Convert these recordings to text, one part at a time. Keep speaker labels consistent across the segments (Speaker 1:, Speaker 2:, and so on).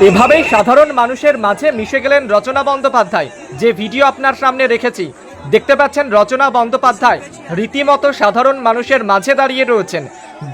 Speaker 1: এভাবেই সাধারণ মানুষের মাঝে মিশে গেলেন রচনা বন্দ্যোপাধ্যায়। যে ভিডিও আপনার সামনে রেখেছি, দেখতে পাচ্ছেন রচনা বন্দ্যোপাধ্যায় রীতিমতো সাধারণ মানুষের মাঝে দাঁড়িয়ে রয়েছেন।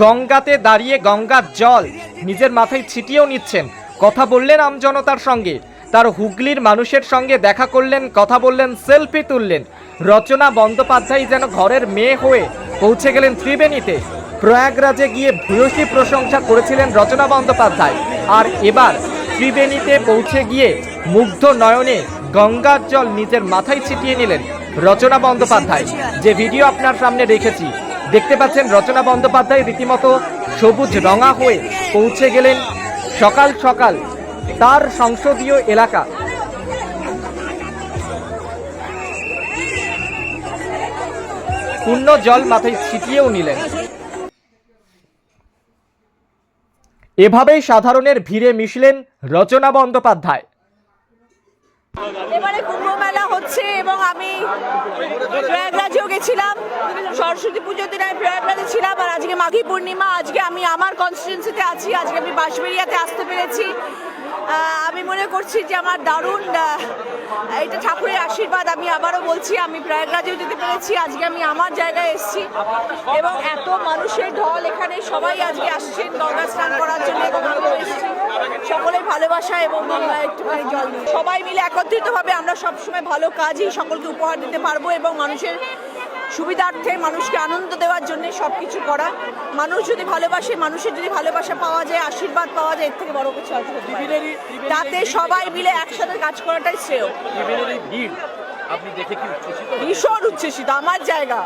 Speaker 1: গঙ্গাতে দাঁড়িয়ে গঙ্গার জল নিজের মাথায় ছিটিয়েও নিচ্ছেন। কথা বললেন আমজনতার সঙ্গে, তার হুগলির মানুষের সঙ্গে দেখা করলেন, কথা বললেন, সেলফি তুললেন। রচনা বন্দ্যোপাধ্যায় যেন ঘরের মেয়ে হয়ে পৌঁছে গেলেন ত্রিবেণীতে। প্রয়াগরাজে গিয়ে ভূয়সী প্রশংসা করেছিলেন রচনা বন্দ্যোপাধ্যায়। আর এবার ত্রিবেণীতে পৌঁছে গিয়ে মুগ্ধ নয়নে গঙ্গার জল নিজের মাথায় ছিটিয়ে নিলেন রচনা বন্দ্যোপাধ্যায়। যে ভিডিও আপনার সামনে রেখেছি, দেখতে পাচ্ছেন রচনা বন্দ্যোপাধ্যায় রীতিমতো সবুজ রঙা হয়ে পৌঁছে গেলেন সকাল সকাল তার সংসদীয় এলাকা। পূর্ণ জল মাথায় ছিটিয়েও নিলেন। এভাবেই সাধারণের ভিড়ে মিশলেন রচনা বন্দ্যোপাধ্যায়।
Speaker 2: এবারে কুম্ভ মেলা হচ্ছে এবং আমি প্রয়াগরাজেও গেছিলাম, সরস্বতী পুজোর দিন আমি প্রয়াগরাজে ছিলাম আর আজকে মাঘী পূর্ণিমা, আজকে আমি আমার কনস্টিটুয়েন্সিতে আছি, আজকে আমি বাঁশবেড়িয়াতে আসতে পেরেছি। আমি মনে করছি যে আমার দারুণ এটা ঠাকুরের আশীর্বাদ, আমি আবারও বলছি, আমি প্রয়াগরাজেও যেতে পেরেছি, আজকে আমি আমার জায়গায় এসেছি। এবং এত মানুষের ঢল এখানে সবাই আজকে আসছেন গঙ্গা স্নান করার জন্য এবং আমিও এসেছি ভালোবাসা এবং একটুখানি জল নিয়ে। সবাই মিলে একত্রিতভাবে আমরা সবসময় ভালো কাজই সকলকে উপহার দিতে পারব এবং মানুষের সুবিধার্থে মানুষকে আনন্দ দেওয়ার জন্য সব কিছু করা। মানুষ যদি ভালোবাসে মানুষের যদি ভালোবাসা পাওয়া যায় আশীর্বাদ পাওয়া যায় এর থেকে বড় কিছু না। তাতে সবাই মিলে একসাথে কাজ করাটাই শ্রেয়।
Speaker 3: ভিড় আপনি দেখে কি উচ্ছ্বসিত
Speaker 2: ভীষণ উচ্ছ্বসিত আমার জায়গা।